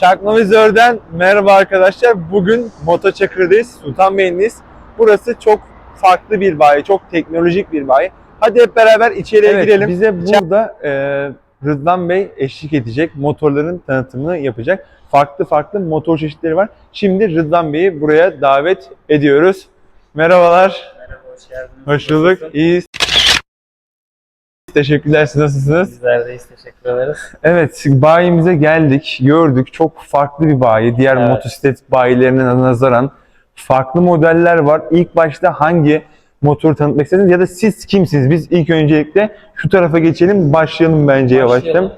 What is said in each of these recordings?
Çakmavizör'den merhaba arkadaşlar. Bugün Motoçakır'dayız, Sultanbeyli'deyiz. Burası çok farklı bir bayi, çok teknolojik bir bayi. Hadi hep beraber içeriye girelim. Bize burada e, Rıdvan Bey eşlik edecek, motorların tanıtımını yapacak. Farklı farklı motor çeşitleri var. Şimdi Rıdvan Bey'i buraya davet ediyoruz. Merhabalar, Merhaba, hoş geldiniz. hoş bulduk. İyiyiz. Teşekkürler, siz nasılsınız? Bizler deyiz, teşekkür ederiz. Evet, bayimize geldik, gördük. Çok farklı bir bayi. Diğer Evet. motosiklet bayilerine nazaran farklı modeller var. İlk başta hangi motoru tanıtmak istediniz ya da siz kimsiniz? Biz ilk öncelikle şu tarafa geçelim, başlayalım bence yavaştan. Ee,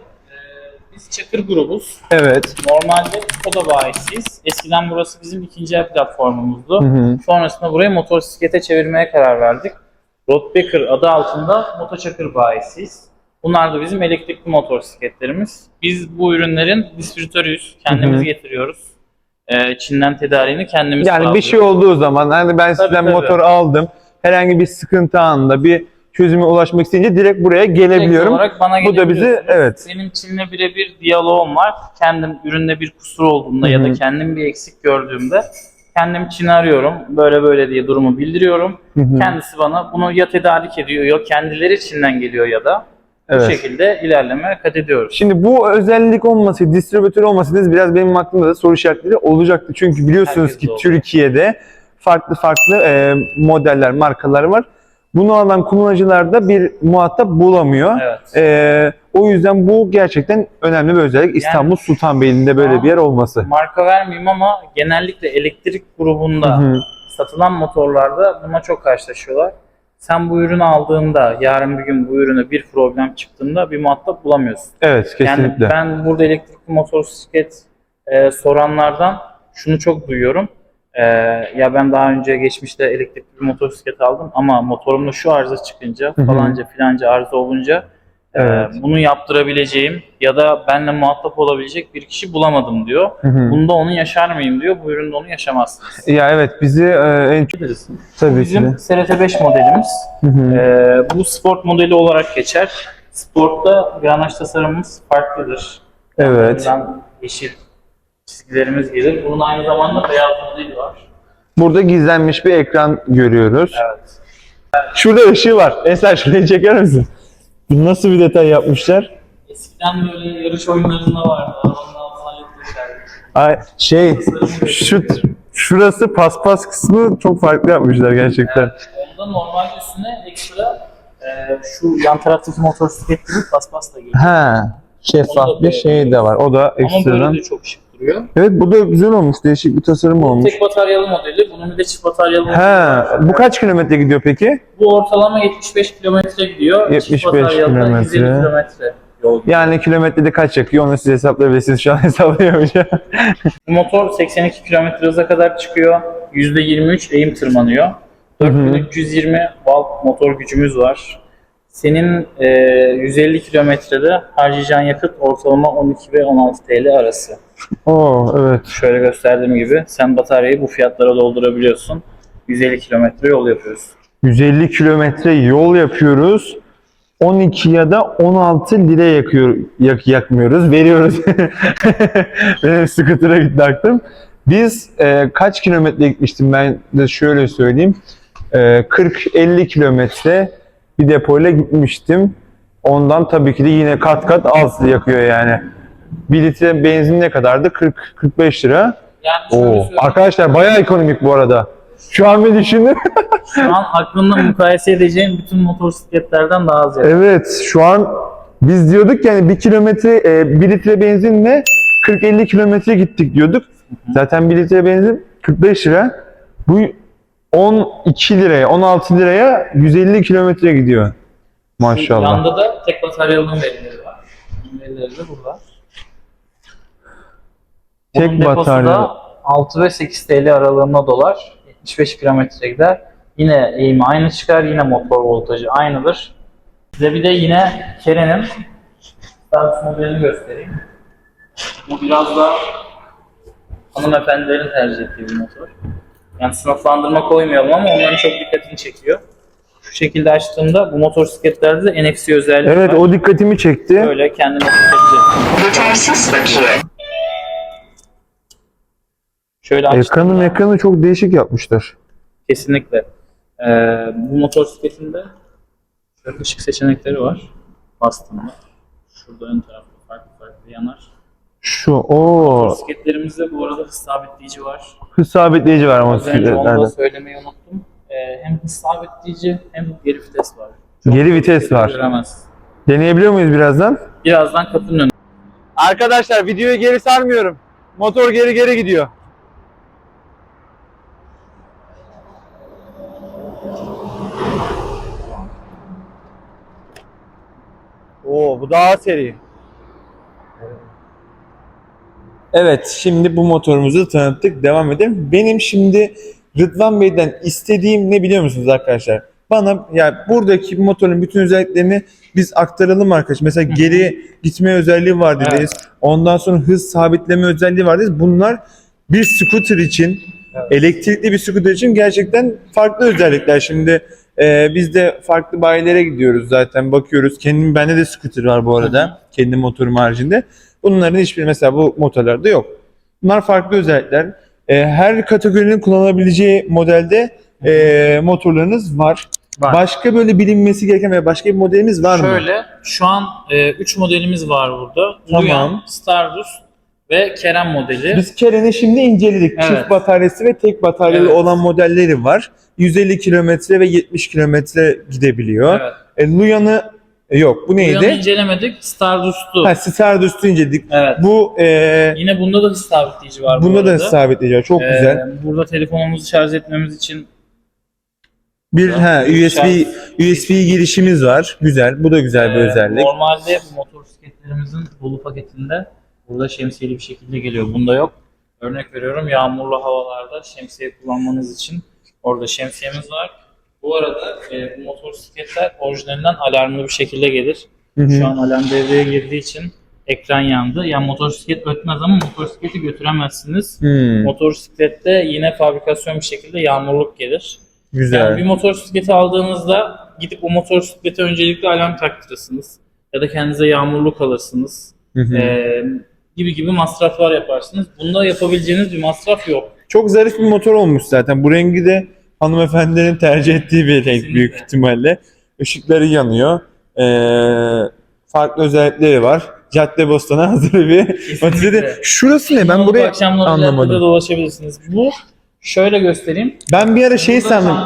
biz Çakır grubuz. Evet. Normalde Skoda bayisiyiz. Eskiden burası bizim ikinci el platformumuzdu. Hı hı. Sonrasında burayı motosiklete çevirmeye karar verdik. Roadbacker adı altında Motoçakır bayisiyiz. Bunlar da bizim elektrikli motosikletlerimiz. Biz bu ürünlerin distribütörüyüz. Kendimiz getiriyoruz. Ee, Çin'den tedariğini kendimiz Yani bir şey olduğu zaman hani ben sizden tabii. motor aldım. Herhangi bir sıkıntı anında bir çözüme ulaşmak isteyince direkt buraya Direkt gelebiliyorum. olarak bana Bu da bizi evet. Benim Çin'le birebir diyaloğum var. Kendim üründe bir kusur olduğunda ya Hı da kendim bir eksik gördüğümde kendim Çin'i arıyorum. Böyle böyle diye durumu bildiriyorum. Hı hı. Kendisi bana bunu ya tedarik ediyor ya kendileri Çin'den geliyor ya da bu Evet. şekilde ilerlemeye kat ediyoruz. Şimdi bu özellik olmasaydı, distribütör olmasaydı biraz benim aklımda da soru işaretleri olacaktı. Çünkü biliyorsunuz Herkes ki olur. Türkiye'de farklı farklı e, modeller, markalar var. Bunu alan kullanıcılar da bir muhatap bulamıyor. Evet. E, o yüzden bu gerçekten önemli bir özellik. İstanbul Sultanbeyli'nde böyle bir yer olması. Marka vermeyeyim ama genellikle elektrik grubunda Hı hı. satılan motorlarda buna çok karşılaşıyorlar. Sen bu ürünü aldığında, yarın bir gün bu ürüne bir problem çıktığında bir muhatap bulamıyorsun. Evet, kesinlikle. Yani ben burada elektrikli motosiklet e, soranlardan şunu çok duyuyorum. E, ya ben daha önce geçmişte elektrikli bir motosiklet aldım ama motorumda şu arıza çıkınca Hı hı. falanca filanca arıza olunca e, Evet. bunu yaptırabileceğim ya da benimle muhatap olabilecek bir kişi bulamadım diyor. Hı hı. Bunda onu yaşar mıyım diyor. Bu üründe onu yaşamazsınız. Ya evet, bizi e, en çok tabii ki Bizim de. SRT5 modelimiz. Hı hı. Ee, bu sport modeli olarak geçer. Sportta granaj tasarımımız farklıdır. Evet. Buradan yeşil çizgilerimiz gelir. Bunun aynı zamanda beyaz modeli var. Burada gizlenmiş bir ekran görüyoruz. Evet. Şurada ışığı var. Eser şurayı çeker misin? Nasıl bir detay yapmışlar? Eskiden böyle yarış oyunlarında vardı. Ay, şey, şu şurası paspas kısmı çok farklı yapmışlar gerçekten. Evet. Onda normal üstüne ekstra e, şu yan taraftaki motosiklet gibi paspas da geliyor. Ha, şeffaf bir şey de var. O da Ama böyle ekstradan. de çok şık duruyor. Evet bu da güzel olmuş. Değişik bir tasarım olmuş. Tek bataryalı modeli. Bunun bir de çift bataryalı modeli Ha, var. bu kaç kilometre gidiyor peki? Bu ortalama 75 kilometre gidiyor. 75 Çift bataryalı da 150 kilometre. kilometre yol gidiyor. Yani kilometrede kaç yakıyor onu siz hesaplayabilirsiniz. Şu an hesaplayamayacağım. Bu motor 82 kilometre hıza kadar çıkıyor. %23 eğim tırmanıyor. Hı hı. 4320 valve motor gücümüz var. Senin e, 150 kilometrede harcayacağın yakıt ortalama 12 ve 16 TL arası. Oo evet. Şöyle gösterdiğim gibi sen bataryayı bu fiyatlara doldurabiliyorsun. 150 kilometre yol yapıyoruz. 150 kilometre yol yapıyoruz. 12 ya da 16 lira yakıyor, yak, yakmıyoruz, veriyoruz. Benim scooter'a gitti aklım. Biz e, kaç kilometre gitmiştim ben de şöyle söyleyeyim. E, 40-50 kilometre bir depoyla gitmiştim. Ondan tabii ki de yine kat kat az yakıyor yani. 1 litre benzin ne kadardı? 40-45 lira. Yani Oo. Arkadaşlar bayağı ekonomik bu arada. Şu an bir düşündüm. Şu an aklında mukayese edeceğin bütün motosikletlerden daha az yakıyor. Evet şu an biz diyorduk yani 1 kilometre e, 1 litre benzinle 40-50 kilometre gittik diyorduk. Zaten 1 litre benzin 45 lira. Bu 12 liraya 16 liraya 150 kilometre gidiyor. Maşallah. Yanda da tek bataryalının verileri var. Verileri de burada. Tek Bunun batarya. da 6 ve 8 TL aralığında dolar. 75 kilometre gider. Yine eğimi aynı çıkar. Yine motor voltajı aynıdır. Size bir de yine Keren'in Starts modelini göstereyim. Bu biraz da hanımefendilerin tercih ettiği bir motor. Yani sınıflandırma koymayalım ama onların çok dikkatini çekiyor. Şu şekilde açtığımda bu motosikletlerde de NFC özelliği Evet var. o dikkatimi çekti. Böyle kendini tutabileceksin. Yetersiz bakiye. Şöyle Ekranı açtığımda ekranı çok değişik yapmışlar. kesinlikle ee, bu motosikletinde şöyle ışık seçenekleri var. Bastığımda. Şurada ön tarafta farklı farklı yanar. Şu o Motosikletlerimizde bu arada hız sabitleyici var. Hız sabitleyici var Az önce onu da söylemeyi unuttum. Ee, hem hız sabitleyici hem geri vites var. Geri vites var. Göremez. Deneyebiliyor muyuz birazdan? Birazdan kapının önünde. Arkadaşlar videoyu geri sarmıyorum. Motor geri geri gidiyor. Oo bu daha seri. Evet şimdi bu motorumuzu tanıttık. Devam edelim. Benim şimdi Rıdvan Bey'den istediğim ne biliyor musunuz arkadaşlar? Bana yani buradaki motorun bütün özelliklerini biz aktaralım arkadaşlar. Mesela geri gitme özelliği var dediniz. Ondan sonra hız sabitleme özelliği var dediniz. Bunlar bir scooter için, Evet. elektrikli bir scooter için gerçekten farklı özellikler. Şimdi e, biz de farklı bayilere gidiyoruz zaten bakıyoruz. Kendim bende de scooter var bu arada. Kendi motorum haricinde. Bunların hiçbiri mesela bu motorlarda yok. Bunlar farklı özellikler. E, her kategorinin kullanabileceği modelde e, motorlarınız var. Var. Başka böyle bilinmesi gereken veya başka bir modelimiz var mı? Şöyle, şu an 3 modelimiz var burada. Tamam. Luyan, Stardust ve Kerem modeli. Biz Keren'i şimdi inceledik. Evet. Çift bataryası ve tek bataryalı Evet. olan modelleri var. 150 kilometre ve 70 kilometre gidebiliyor. Evet. E, Luyan'ı e, yok. Bu neydi? incelemedik, Stardust'u. Ha, Stardust'u inceledik. Evet. Bu e, Yine bunda da hız sabitleyici var bu bunda da arada. sabitleyici. Çok Ee, güzel. Burada telefonumuzu şarj etmemiz için Bir ha USB şarj- USB girişimiz var. Güzel. Bu da güzel bir Ee, özellik. Normalde bu motosikletlerimizin dolu paketinde burada şemsiyeli bir şekilde geliyor. Bunda yok. Örnek veriyorum yağmurlu havalarda şemsiye kullanmanız için orada şemsiyemiz var. Bu arada e, bu motosikletler orijinalinden alarmlı bir şekilde gelir. Hı hı. Şu an alarm devreye girdiği için ekran yandı. Yani motosiklet ötmez ama motosikleti götüremezsiniz. Hmm, Motosiklette yine fabrikasyon bir şekilde yağmurluk gelir. güzel. Yani bir motosikleti aldığınızda gidip o motosiklete öncelikle alarm taktırırsınız. Ya da kendinize yağmurluk alırsınız. Hı hı. Ee, gibi gibi masraflar yaparsınız. Bunda yapabileceğiniz bir masraf yok. Çok zarif bir motor olmuş zaten. Bu rengi de hanımefendilerin tercih ettiği bir renk Kesinlikle. büyük ihtimalle. Işıkları yanıyor. Ee, farklı özellikleri var. Caddebostan'a hazır bir motosiklet. Şurası ne? Ben burayı anlamadım. dolaşabilirsiniz. Bu şöyle göstereyim. Ben bir ara şey sandım.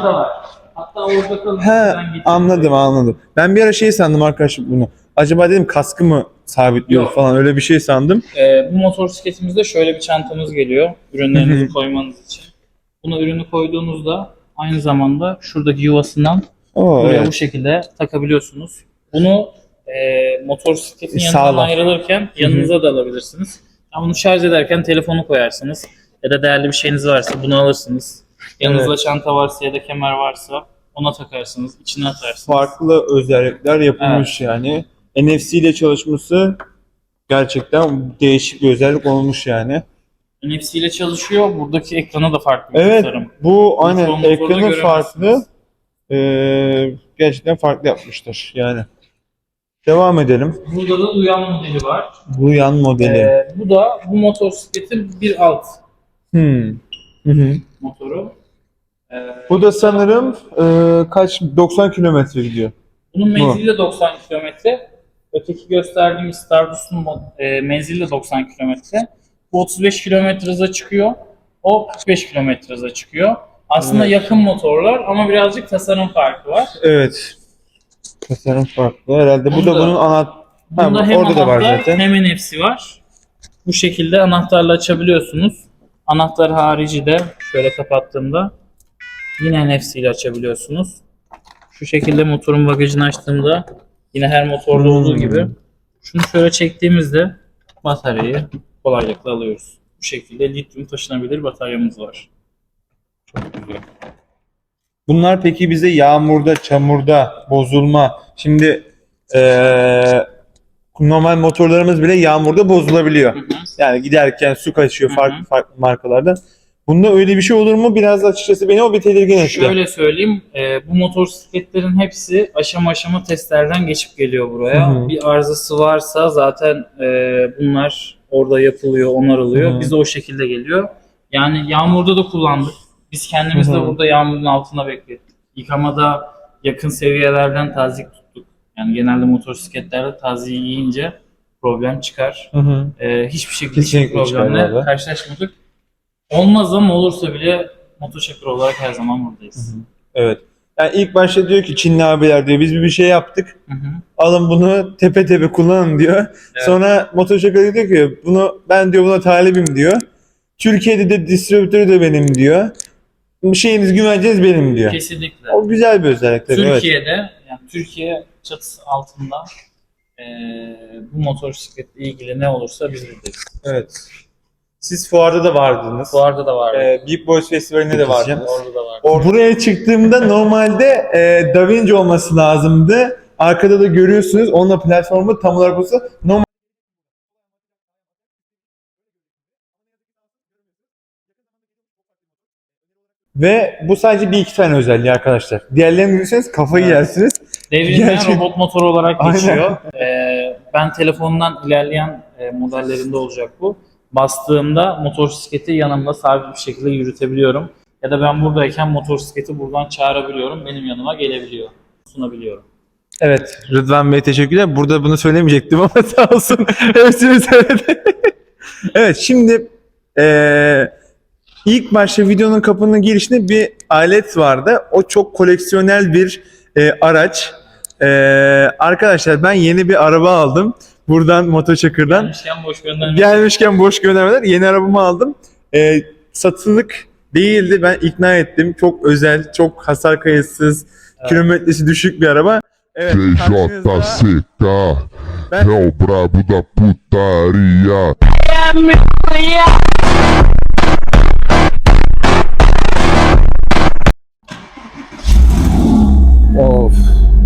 Hatta orada kalın. He anladım anladım. Ben bir ara şey sandım arkadaşlar bunu. Acaba dedim kaskı mı sabitliyor Yok. falan öyle bir şey sandım. Ee, bu motosikletimizde şöyle bir çantamız geliyor. Ürünlerinizi koymanız için. Buna ürünü koyduğunuzda aynı zamanda şuradaki yuvasından Oo, buraya evet. bu şekilde takabiliyorsunuz. Bunu e, motosikletin E, yanından sağlam. ayrılırken yanınıza da alabilirsiniz. Yani bunu şarj ederken telefonu koyarsınız. Ya da değerli bir şeyiniz varsa bunu alırsınız. Yanınızda çanta varsa ya da kemer varsa ona takarsınız. içine atarsınız. Farklı özellikler yapılmış yani. NFC ile çalışması gerçekten değişik bir özellik olmuş yani. NFC ile çalışıyor. Buradaki ekranı da farklı Evet tasarım. bu aynen motorda ekranı göremezsiniz. farklı. Ee, gerçekten farklı yapmışlar yani. Devam edelim. Burada da uyan modeli var. Bu yan modeli. Ee, bu da bu motosikletin bir alt Hmm. Hı hı. motoru. Ee, Bu da sanırım e, kaç 90 kilometre gidiyor. Bunun menzili de 90 kilometre. Öteki gösterdiğim Stardust'un mo- e, menzili de 90 kilometre. Bu 35 kilometre hıza çıkıyor. O 45 kilometre hıza çıkıyor. Aslında Evet. yakın motorlar ama birazcık tasarım farkı var. Evet. Tasarım farklı. Herhalde bu da bunun ana Ha, Bunda hem orada da var zaten. hem NFC var. Bu şekilde anahtarla açabiliyorsunuz. Anahtar harici de şöyle kapattığımda yine NFC ile açabiliyorsunuz. Şu şekilde motorun bagajını açtığımda yine her motorda olduğu Hmm. gibi şunu şöyle çektiğimizde bataryayı kolaylıkla alıyoruz. Bu şekilde lityum taşınabilir bataryamız var. Bunlar peki bize yağmurda, çamurda, bozulma. Şimdi eee, normal motorlarımız bile yağmurda bozulabiliyor. Hı hı. Yani giderken su kaçıyor Hı hı. farklı farklı markalardan. Bunda öyle bir şey olur mu? Biraz açıkçası beni o bir tedirgin etti. Şöyle söyleyeyim, e, bu motosikletlerin hepsi aşama aşama testlerden geçip geliyor buraya. Hı hı. Bir arızası varsa zaten e, bunlar orada yapılıyor, onarılıyor. Hı hı. Bize o şekilde geliyor. Yani yağmurda da kullandık. Biz kendimiz de Hı hı. burada yağmurun altında beklettik. Yıkamada yakın seviyelerden tazik tuttuk. Yani genelde motosikletlerde taziyi yiyince problem çıkar. Hı hı. Ee, hiçbir şekilde Kesinlikle problemle karşılaşmadık. Olmaz ama olursa bile motoçakır olarak her zaman buradayız. Evet. Yani ilk başta diyor ki Çinli abiler diyor biz bir şey yaptık. Hı hı. Alın bunu tepe tepe kullanın diyor. Evet. Sonra motosiklet diyor ki bunu ben diyor buna talibim diyor. Türkiye'de de distribütörü de benim diyor. Şeyiniz güvenceniz benim diyor. Kesinlikle. O güzel bir özellik tabii. Evet. Türkiye'de yani Türkiye çatısı altında eee, bu motosikletle ilgili ne olursa biz buradayız. evet. Siz fuarda da vardınız. Fuarda da vardı. Ee, Big Boys Festivali'nde de vardınız. Orada da vardı. Or- Buraya çıktığımda normalde e, Da Vinci olması lazımdı. Arkada da görüyorsunuz. Onunla platformu tam olarak olsa normal ve bu sadece bir iki tane özelliği arkadaşlar. Diğerlerini görürseniz kafayı Evet. yersiniz. Devrilmeyen Gerçek- robot motor olarak geçiyor. Eee, ben telefondan ilerleyen e, modellerinde olacak bu. Bastığımda motosikleti yanımda sabit bir şekilde yürütebiliyorum. Ya da ben buradayken motosikleti buradan çağırabiliyorum. Benim yanıma gelebiliyor. Sunabiliyorum. Evet Rıdvan Bey teşekkürler. Burada bunu söylemeyecektim ama sağ olsun hepsini söyledi. evet şimdi eee, ilk başta videonun kapının girişinde bir alet vardı. O çok koleksiyonel bir eee, araç. Eee, arkadaşlar ben yeni bir araba aldım. Buradan Motoçakır'dan. Gelmişken boş göndermek. Gelmişken boş göndermeler. Yeni arabamı aldım. Eee, satılık değildi. Ben ikna ettim. Çok özel, çok hasar kayıtsız, Evet. kilometresi düşük bir araba. Evet, karşınızda- CJCK, Ben- é o brabo da putaria. Of.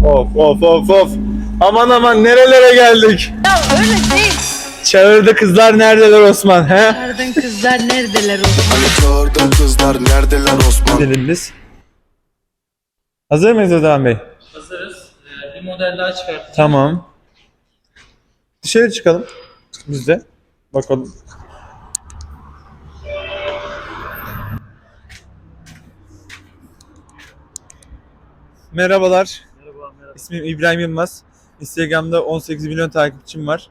Of of of of. Aman aman nerelere geldik? Ya öyle değil. Çağırdı kızlar neredeler Osman he? Ardın kızlar neredeler Osman? Hani çağırdın kızlar neredeler Osman? Gidelim biz. Hazır mıyız Rıdvan Bey? Hazırız. Ee, bir model daha çıkartacağım. Tamam. Dışarı çıkalım. Biz de. Bakalım. Merhabalar. Merhaba, merhaba. İsmim İbrahim Yılmaz. Instagram'da 18 milyon takipçim var.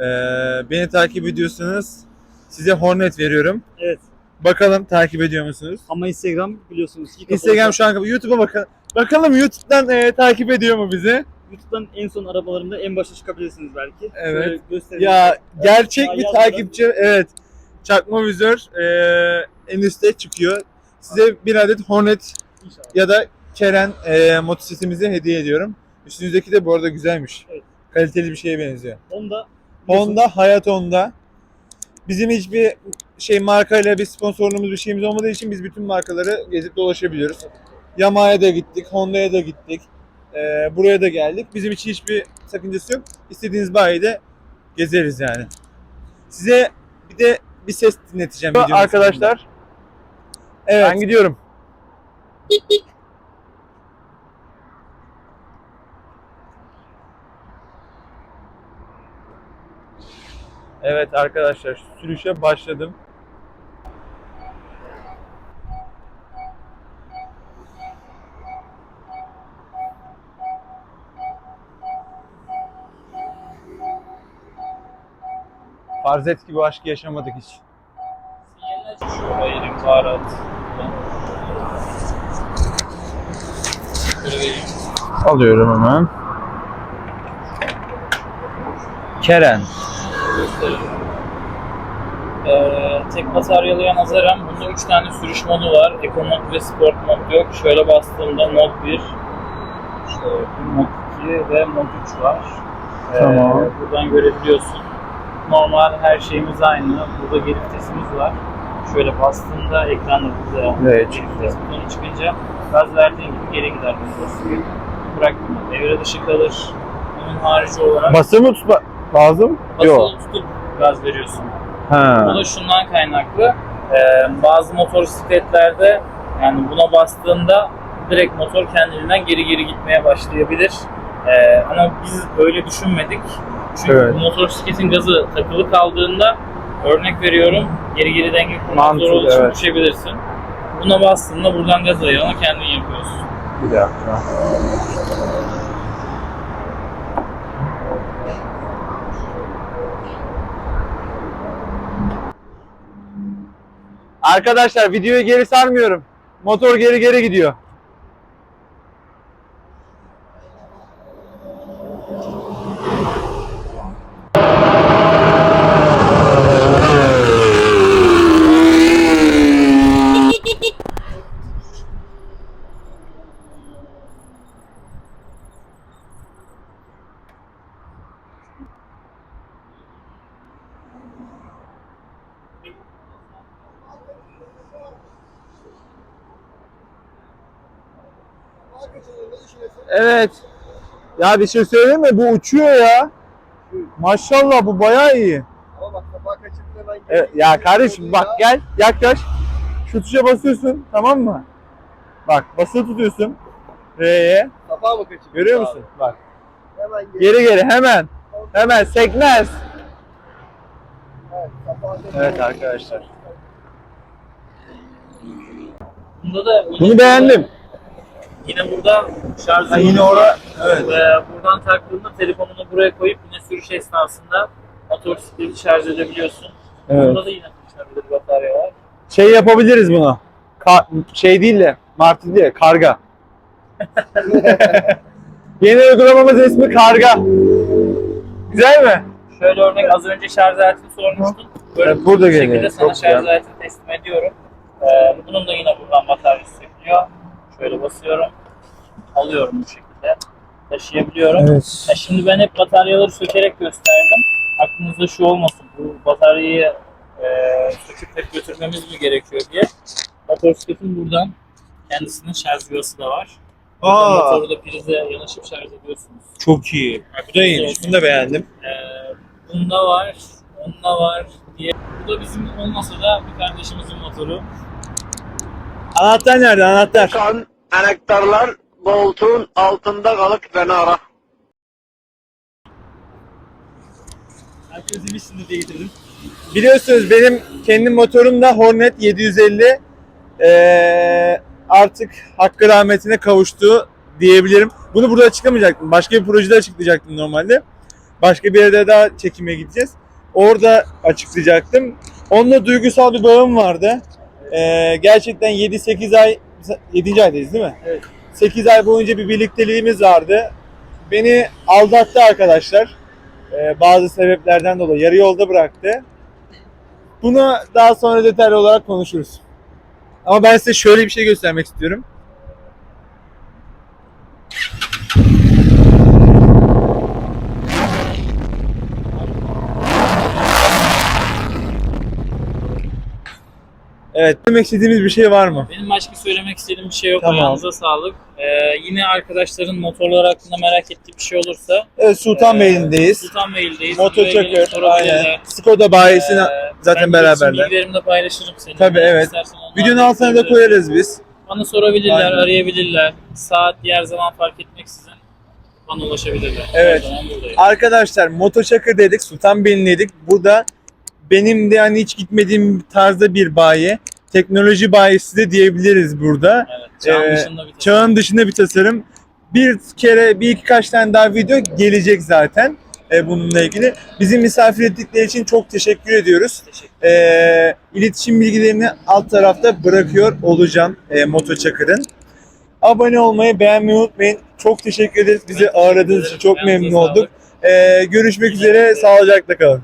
Ee, beni takip ediyorsanız size Hornet veriyorum. Evet. Bakalım takip ediyor musunuz? Ama Instagram biliyorsunuz ki. Instagram şu an kapalı. YouTube'a bakalım. Bakalım YouTube'dan e, takip ediyor mu bizi? YouTube'dan en son arabalarımda en başta çıkabilirsiniz belki. Evet. Şöyle. Ya gerçek bir takipçi. Evet. Çakma vizör e, en üstte çıkıyor. Size bir adet Hornet İnşallah. ya da Keren e, motosikletimizi hediye ediyorum. Üstünüzdeki de bu arada güzelmiş. Evet. Kaliteli bir şeye benziyor. Onda Honda, Hayat Honda. Bizim hiçbir şey markayla bir sponsorluğumuz bir şeyimiz olmadığı için biz bütün markaları gezip dolaşabiliyoruz. Yamaha'ya da gittik, Honda'ya da gittik. Ee, buraya da geldik. Bizim için hiçbir sakıncası yok. İstediğiniz bayide gezeriz yani. Size bir de bir ses dinleteceğim. videonun Arkadaşlar sonunda. Evet. ben gidiyorum. Evet arkadaşlar sürüşe başladım. Farz et ki bu aşkı yaşamadık hiç. Baharat. Böyle vereyim. Alıyorum hemen. Keren. Ee, tek bataryalıya nazaran bunda 3 tane sürüş modu var. Eco mod ve Sport mod yok. Şöyle bastığımda mod 1, şöyle mod 2 ve mod 3 var. Ee, Tamam. buradan görebiliyorsun. Normal her şeyimiz aynı. Burada geri vitesimiz var. Şöyle bastığında ekranda burada Evet, geri vites butonu çıkınca gaz verdiğin gibi geri gider. Bıraktığında devre dışı kalır. Bunun harici olarak Basılı mı tutma lazım? basılı tutup gaz veriyorsun. Ha. O da şundan kaynaklı. Ee, bazı motosikletlerde yani buna bastığında direkt motor kendiliğinden geri geri gitmeye başlayabilir. Ee, ama biz öyle düşünmedik. Çünkü Evet. bu motosikletin gazı takılı kaldığında örnek veriyorum geri geri denge kurmak zor olduğu için evet. düşebilirsin. Buna bastığında buradan gaz ayağını kendin yapıyorsun. Bir dakika. Arkadaşlar videoyu geri sarmıyorum. Motor geri geri gidiyor. Evet. Ya bir şey söyleyeyim mi? Bu uçuyor ya. Maşallah bu bayağı iyi. Ama bak kapağı kaçırdığında ben Evet, ya kardeşim bak gel yaklaş. Şu tuşa basıyorsun tamam mı? Bak basılı tutuyorsun. R'ye. kapağı mı kaçırdın? Görüyor musun? Bak. Hemen geri. Geri geri hemen. Hemen sekmez. Evet, kaçırdın. Evet arkadaşlar. Bunda da Bunu beğendim. Yine burada şarj Ha, yine ora evet. Ve buradan taktığında telefonunu buraya koyup yine sürüş esnasında motosikleti şarj edebiliyorsun. Evet. Burada da yine taşınabilir batarya var. Şey yapabiliriz bunu. Ka- şey değil de Martı de karga. Yeni uygulamamız ismi karga. Güzel mi? Şöyle örnek az önce şarj aletini sormuştun. Böyle Evet, burada bu şekilde geliyor. sana Çok şarj aletini teslim ediyorum. Ee, bunun da yine buradan bataryası çekiliyor. Şöyle basıyorum. Alıyorum bu şekilde. Taşıyabiliyorum. Evet. Ya şimdi ben hep bataryaları sökerek gösterdim. Aklınızda şu olmasın. Bu bataryayı e, söküp hep götürmemiz mi gerekiyor diye. Motosikletin buradan kendisinin şarj yuvası da var. Aa, Motoru da prize yanaşıp şarj ediyorsunuz. çok iyi. Bu da iyiymiş. Bunu da beğendim. Ee, bunda var, bunda var diye. Bu da bizim olmasa da bir kardeşimizin motoru. Anahtar nerede? Anahtar. Kan anahtarlar koltuğun altında kalıp beni ara. Herkes yemişsindir diye getirdim. Biliyorsunuz benim kendi motorum da Hornet 750. Ee, artık hakkı rahmetine kavuştu diyebilirim. Bunu burada açıklamayacaktım. Başka bir projede açıklayacaktım normalde. Başka bir yerde daha çekime gideceğiz. Orada açıklayacaktım. Onunla duygusal bir bağım vardı. Ee, gerçekten 7-8 ay, 7. aydayız değil mi? Evet. 8 ay boyunca bir birlikteliğimiz vardı. Beni aldattı arkadaşlar. Ee, bazı sebeplerden dolayı yarı yolda bıraktı. Bunu daha sonra detaylı olarak konuşuruz. Ama ben size şöyle bir şey göstermek istiyorum. Evet, demek istediğimiz bir şey var mı? Benim başka söylemek istediğim bir şey yok. Tamam. Ayağınıza sağlık. Ee, yine arkadaşların motorlar hakkında merak ettiği bir şey olursa Evet, Sultanbeyli'ndeyiz. Sultanbeyli'deyiz. Moto Buraya gelip Çakır, sorabilirler. aynen. Skoda bayisine Ee, zaten ben beraberler. iletişim Bilgilerimi de paylaşırım seninle. Tabii, evet. Videonun altına da koyarız biz. Bana sorabilirler, Aynen. arayabilirler. Saat, yer, zaman fark etmeksizin bana ulaşabilirler. Evet. Arkadaşlar Motoçakır dedik, Sultanbeyli'ndeydik. Burada benim de hani hiç gitmediğim tarzda bir bayi. Teknoloji bayisi de diyebiliriz burada. Evet. Çağın Ee, dışında bir tasarım. Çağın dışında bir tasarım. Bir kere, bir iki kaç tane daha video gelecek zaten e, bununla ilgili. Bizi misafir ettikleri için çok teşekkür ediyoruz. Teşekkür E, iletişim bilgilerini alt tarafta bırakıyor olacağım e, Motoçakır'ın. Abone olmayı, beğenmeyi unutmayın. Çok teşekkür ederiz. Bizi teşekkür ağırladığınız için çok memnun olduk. E, görüşmek üzere. Sağlıcakla kalın.